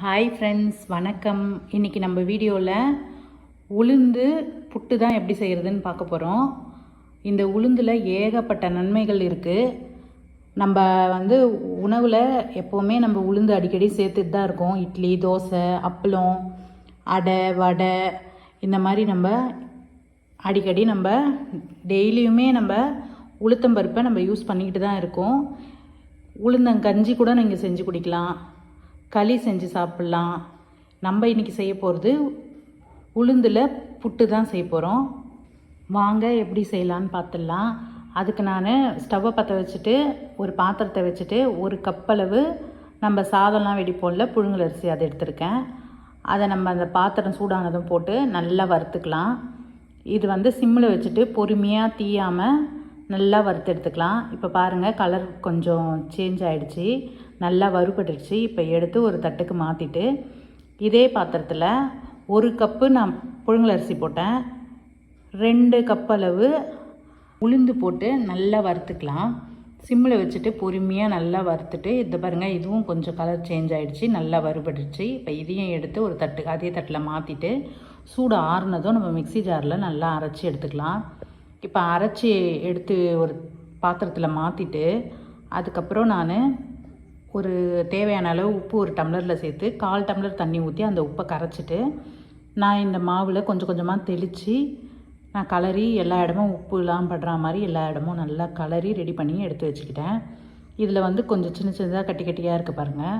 Hi friends வணக்கம். இன்றைக்கி நம்ம வீடியோவில் உளுந்து புட்டு தான் எப்படி செய்கிறதுன்னு பார்க்க போகிறோம் இந்த உளுந்தில் ஏகப்பட்ட நன்மைகள் இருக்குது நம்ம வந்து உணவில் எப்போவுமே நம்ம உளுந்து அடிக்கடி சேர்த்துட்டு தான் இருக்கோம். இட்லி தோசை அப்பளம் அடை வடை இந்த மாதிரி நம்ம அடிக்கடி நம்ம டெய்லியுமே நம்ம உளுத்தம்பருப்பை நம்ம யூஸ் பண்ணிக்கிட்டு தான் இருக்கோம். உளுந்தங்கஞ்சி கூட நீங்கள் செஞ்சு குடிக்கலாம். களி செஞ்சு சாப்பிட்லாம். நம்ம இன்றைக்கி செய்ய போகிறது உளுந்தில் புட்டு தான் செய்ய போகிறோம் வாங்க எப்படி செய்யலான்னு பார்த்துடலாம் அதுக்கு நான் ஸ்டவ்வை பற்ற வச்சுட்டு ஒரு பாத்திரத்தை வச்சுட்டு ஒரு கப்பளவு நம்ம சாதம்லாம் வெடிப்போம்ல புழுங்கல் அரிசி அதை எடுத்திருக்கேன். அதை நம்ம அந்த பாத்திரம் சூடானதும் போட்டு நல்லா வறுத்துக்கலாம். இது வந்து சிம்மில் வச்சுட்டு பொறுமையாக தீயாமல் நல்லா வறுத்து எடுத்துக்கலாம். இப்போ பாருங்கள் கலர் கொஞ்சம் சேஞ்ச் ஆகிடுச்சி நல்லா வறுபட்டுருச்சு. இப்போ எடுத்து ஒரு தட்டுக்கு மாற்றிட்டு இதே பாத்திரத்தில் ஒரு கப்பு நான் புழுங்கலரிசி போட்டேன். ரெண்டு கப் அளவு உளுந்து போட்டு நல்லா வறுத்துக்கலாம். சிம்மில் வச்சுட்டு பொறுமையாக நல்லா வறுத்துட்டு இந்த பாருங்கள் இதுவும் கொஞ்சம் கலர் சேஞ்ச் ஆகிடுச்சு நல்லா வறுபட்டுருச்சு. இப்போ இதையும் எடுத்து ஒரு தட்டு அதே தட்டில் மாற்றிட்டு சூடு ஆறுனதும் நம்ம மிக்சி ஜாரில் நல்லா அரைச்சி எடுத்துக்கலாம். இப்போ அரைச்சி எடுத்து ஒரு பாத்திரத்தில் மாற்றிட்டு அதுக்கப்புறம் நான் ஒரு தேவையான அளவு உப்பு ஒரு டம்ளரில் சேர்த்து கால் டம்ளர் தண்ணி ஊற்றி அந்த உப்பை கரைச்சிட்டு நான் இந்த மாவில் கொஞ்சம் கொஞ்சமாக தெளித்து நான் கலரி எல்லா இடமும் உப்புலாம் படுற மாதிரி எல்லா இடமும் நல்லா கலரி ரெடி பண்ணி எடுத்து வச்சுக்கிட்டேன். இதில் வந்து கொஞ்சம் சின்ன சின்னதாக கட்டி கட்டியாக இருக்குது பாருங்கள்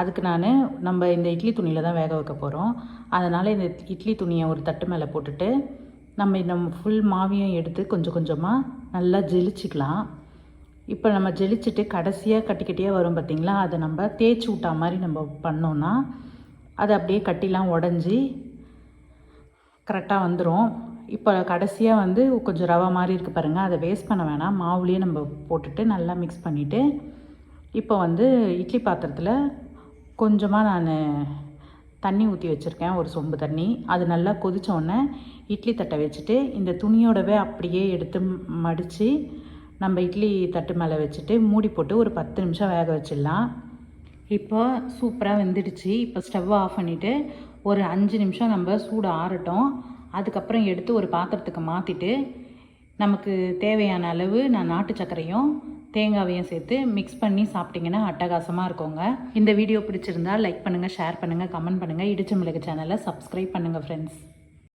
அதுக்கு நான் நம்ம இந்த இட்லி துணியில் தான் வேக வைக்க போகிறோம் அதனால் இந்த இட்லி துணியை ஒரு தட்டு மேலே போட்டுட்டு நம்ம இந்த ஃபுல் மாவியம் எடுத்து கொஞ்சம் கொஞ்சமாக நல்லா ஜெலிச்சிக்கலாம். இப்போ நம்ம ஜெலிச்சுட்டு கடைசியாக கட்டி கட்டியாக வரும் பார்த்திங்களா அதை நம்ம தேய்ச்சி விட்டா மாதிரி நம்ம பண்ணோன்னா அது அப்படியே கட்டிலாம் உடஞ்சி கரெக்டாக வந்துடும் இப்போ கடைசியாக வந்து கொஞ்சம் ரவை மாதிரி இருக்குது பாருங்கள் அதை வேஸ்ட் பண்ண வேணாம். மாவுலேயே நம்ம போட்டுட்டு நல்லா மிக்ஸ் பண்ணிவிட்டு இப்போ வந்து இட்லி பாத்திரத்தில் கொஞ்சமாக நான் தண்ணி ஊற்றி வச்சுருக்கேன். ஒரு சொம்பு தண்ணி. அது நல்லா கொதித்தோடனே இட்லி தட்டை வச்சுட்டு இந்த துணியோடவே அப்படியே எடுத்து மடித்து நம்ம இட்லி தட்டு மேலே வச்சுட்டு மூடி போட்டு ஒரு பத்து நிமிஷம் வேக வச்சிடலாம். இப்போ சூப்பராக வெந்துடுச்சு. இப்போ ஸ்டவ்வை ஆஃப் பண்ணிவிட்டு ஒரு அஞ்சு நிமிஷம் நம்ம சூடு ஆறட்டும். அதுக்கப்புறம் எடுத்து ஒரு பாத்திரத்துக்கு மாற்றிட்டு நமக்கு தேவையான அளவு நான் நாட்டு சர்க்கரையும் தேங்காவையும் சேர்த்து மிக்ஸ் பண்ணி சாப்பிட்டிங்கன்னா அட்டகாசமாக இருக்குங்க. இந்த வீடியோ பிடிச்சிருந்தா லைக் பண்ணுங்கள் ஷேர் பண்ணுங்கள் கமெண்ட் பண்ணுங்கள் இடிச்ச மிளகு சேனலை சப்ஸ்கிரைப் பண்ணுங்கள் ஃப்ரெண்ட்ஸ்